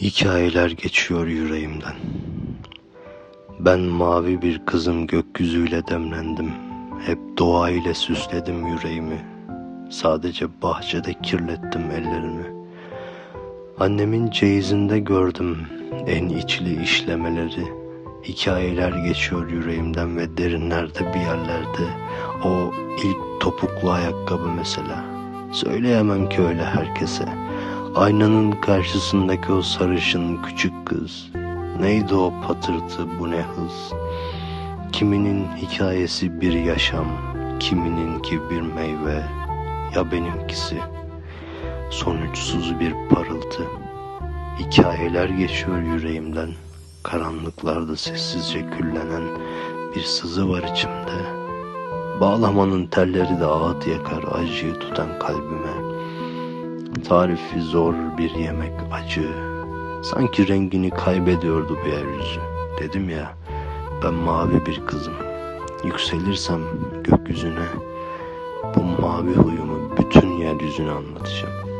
Hikayeler geçiyor yüreğimden. Ben mavi bir kızım gökyüzüyle demlendim. Hep doğa ile süsledim yüreğimi. Sadece bahçede kirlettim ellerimi. Annemin ceyizinde gördüm en içli işlemeleri. Hikayeler geçiyor yüreğimden ve derinlerde bir yerlerde. O ilk topuklu ayakkabı mesela. Söyleyemem ki öyle herkese. Aynanın karşısındaki o sarışın küçük kız. Neydi o patırtı bu ne hız? Kiminin hikayesi bir yaşam, kimininki bir meyve, ya benimkisi sonuçsuz bir parıltı. Hikayeler geçiyor yüreğimden, karanlıklarda sessizce küllenen bir sızı var içimde. Bağlamanın telleri de ağıt yakar acıyı tutan kalbime. Tarifi zor bir yemek acı. Sanki rengini kaybediyordu bu yeryüzü. Dedim ya ben mavi bir kızım. Yükselirsem gökyüzüne bu mavi huyumu bütün yeryüzüne anlatacağım.